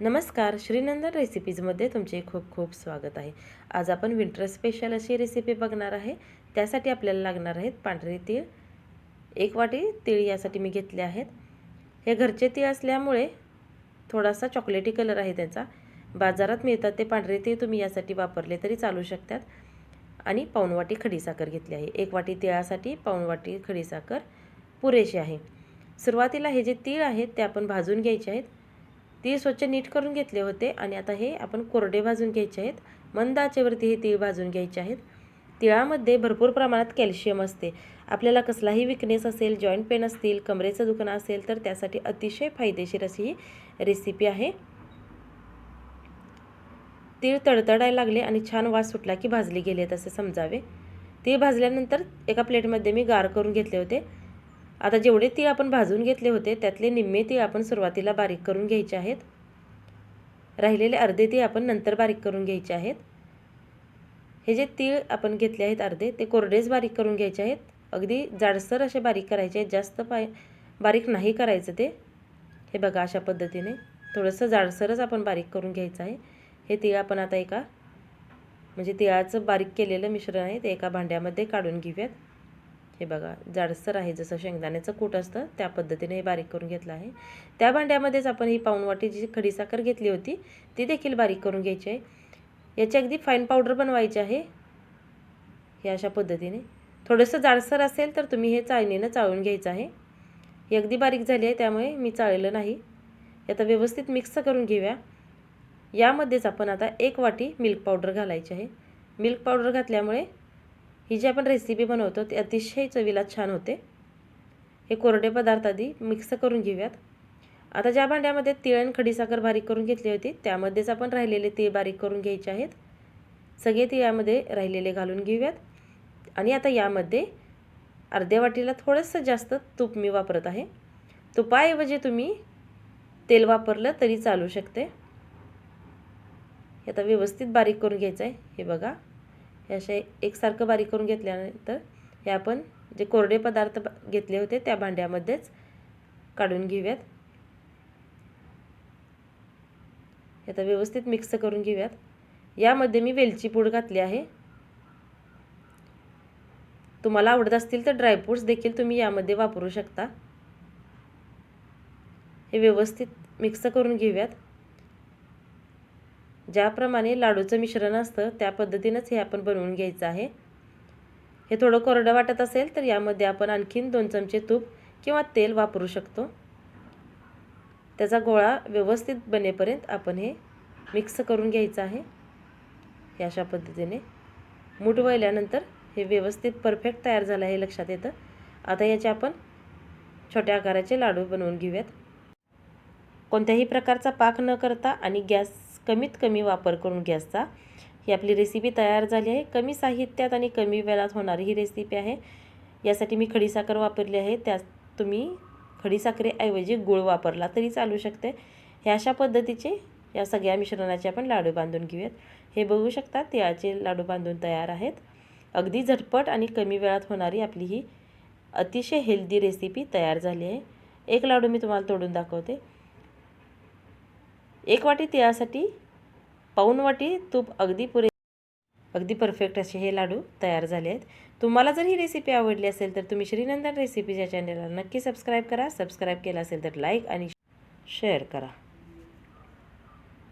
नमस्कार श्रीनंदन रेसिपीजमध्ये तुमचे खूप खूप स्वागत आहे. आज आपण विंटर स्पेशल अशी रेसिपी बघणार आहे. त्यासाठी आपल्याला लागणार आहेत पांढरे तीळ. एक वाटी तीळ यासाठी मी घेतले आहेत. हे घरचे तीळ असल्यामुळे थोडासा चॉकलेटी कलर आहे त्याचा. बाजारात मिळतात ते पांढरे तीळ तुम्ही यासाठी वापरले तरी चालू शकतात. आणि पाऊण वाटी खडीसाखर घेतली आहे. एक वाटी तिळासाठी पाऊण वाटी खडीसाखर पुरेशी आहे. सुरुवातीला हे जे तीळ आहेत ते आपण भाजून घ्यायचे आहेत. तीळ स्वच्छ नीट करून घेतले होते आणि आता हे आपण कोरडे भाजून घ्यायचे आहेत. मंद आचेवरती हे तीळ भाजून घ्यायचे आहेत. तिळामध्ये भरपूर प्रमाणात कॅल्शियम असते. आपल्याला कसलाही विकनेस असेल जॉईंट पेन असतील कमरेचं दुखणं असेल तर त्यासाठी अतिशय फायदेशीर अशी ही रेसिपी आहे. तीळ तडतडायला लागले आणि छान वास सुटला की भाजले गेलेत असे समजावे. तीळ भाजल्यानंतर एका प्लेटमध्ये मी गार करून घेतले होते. आता जेवढे तीळ आपण भाजून घेतले होते त्यातले निम्मे तीळ आपण सुरुवातीला बारीक करून घ्यायचे आहेत. राहिलेले अर्धे तीळ आपण नंतर बारीक करून घ्यायचे आहेत. हे जे तीळ आपण घेतले आहेत अर्धे ते कोरडेच बारीक करून घ्यायचे आहेत. अगदी जाडसर असे बारीक करायचे आहेत जास्त पाय बारीक नाही करायचं ते. हे बघा अशा पद्धतीने थोडंसं जाडसरच आपण बारीक करून घ्यायचं आहे. हे तीळ आपण आता एका म्हणजे तिळाचं बारीक केलेलं मिश्रण आहे ते एका भांड्यामध्ये काढून घेऊयात. हे बघा जाडसर आहे जसं शेंगदाण्याचं कूट असतं त्या पद्धतीने हे बारीक करून घेतलं आहे. त्या भांड्यामध्येच आपण ही पाऊण वाटी जी खडीसाखर घेतली होती ती देखील बारीक करून घ्यायची आहे. याची अगदी फाईन पावडर बनवायची आहे. हे अशा पद्धतीने. थोडंसं जाडसर असेल तर तुम्ही हे चाळणीनं चाळून घ्यायचं आहे. ही अगदी बारीक झाली आहे त्यामुळे मी चाळलं नाही. आता व्यवस्थित मिक्स करून घेऊया. यामध्येच आपण आता एक वाटी मिल्क पावडर घालायची आहे. मिल्क पावडर घातल्यामुळे ही जी आपण रेसिपी बनवतो ती अतिशय चवीला छान होते. हे कोरडे पदार्थ आधी मिक्स करून घेऊयात. आता ज्या भांड्यामध्ये तीळ आणि खडीसाखर बारीक करून घेतली होती त्यामध्येच आपण राहिलेले तीळ बारीक करून घ्यायचे आहेत. सगळे तिळामध्ये राहिलेले घालून घेऊयात. आणि आता यामध्ये अर्ध्या वाटीला थोडंसं जास्त तूप मी वापरत आहे. तुपाऐवजी तुम्ही तेल वापरलं तरी चालू शकते. आता व्यवस्थित बारीक करून घ्यायचं आहे हे बघा. हे असे एकसारखं बारीक करून घेतल्यानंतर हे आपण जे कोरडे पदार्थ घेतले होते त्या भांड्यामध्येच काढून घेऊयात. आता व्यवस्थित मिक्स करून घेऊयात. यामध्ये मी वेलची पूड घातली आहे. तुम्हाला आवडत असतील तर ड्रायफ्रूट्स देखील तुम्ही यामध्ये वापरू शकता. हे व्यवस्थित मिक्स करून घेऊयात. ज्याप्रमाणे लाडूचं मिश्रण असतं त्या पद्धतीनंच हे आपण बनवून घ्यायचं आहे. हे थोडं कोरडं वाटत असेल तर यामध्ये आपण आणखीन दोन चमचे तूप किंवा तेल वापरू शकतो. त्याचा गोळा व्यवस्थित बनेपर्यंत आपण हे मिक्स करून घ्यायचं आहे. हे अशा पद्धतीने. मूठ वळल्यानंतर हे व्यवस्थित परफेक्ट तयार झालं आहे लक्षात येतं. आता याचे आपण छोट्या आकाराचे लाडू बनवून घेऊयात. कोणत्याही प्रकारचा पाक न करता आणि गॅस कमीत कमी वापर करून गॅसचा. ही आपली रेसिपी तयार झाली आहे. कमी साहित्यात आणि कमी वेळात होणारी ही रेसिपी आहे. यासाठी मी खडीसाखर वापरली आहे. त्यात तुम्ही खडीसाखरेऐवजी गुळ वापरला तरी चालू शकते. ह्या अशा पद्धतीचे या सगळ्या मिश्रणाचे आपण लाडू बांधून घेऊयात. हे बघू शकता तिळाचे लाडू बांधून तयार आहेत. अगदी झटपट आणि कमी वेळात होणारी आपली ही अतिशय हेल्दी रेसिपी तयार झाली आहे. एक लाडू मी तुम्हाला तोडून दाखवते. एक वाटी तिळासाठी पाऊन वाटी तूप अगदी पुरे अगदी परफेक्ट असे हे लाडू तयार झाले आहेत. तुम्हाला जर ही रेसिपी आवडली असेल तर तुम्ही श्रीनंदन रेसिपीच्या चॅनलला नक्की सबस्क्राईब करा. सबस्क्राईब केला असेल तर लाईक आणि शेअर करा.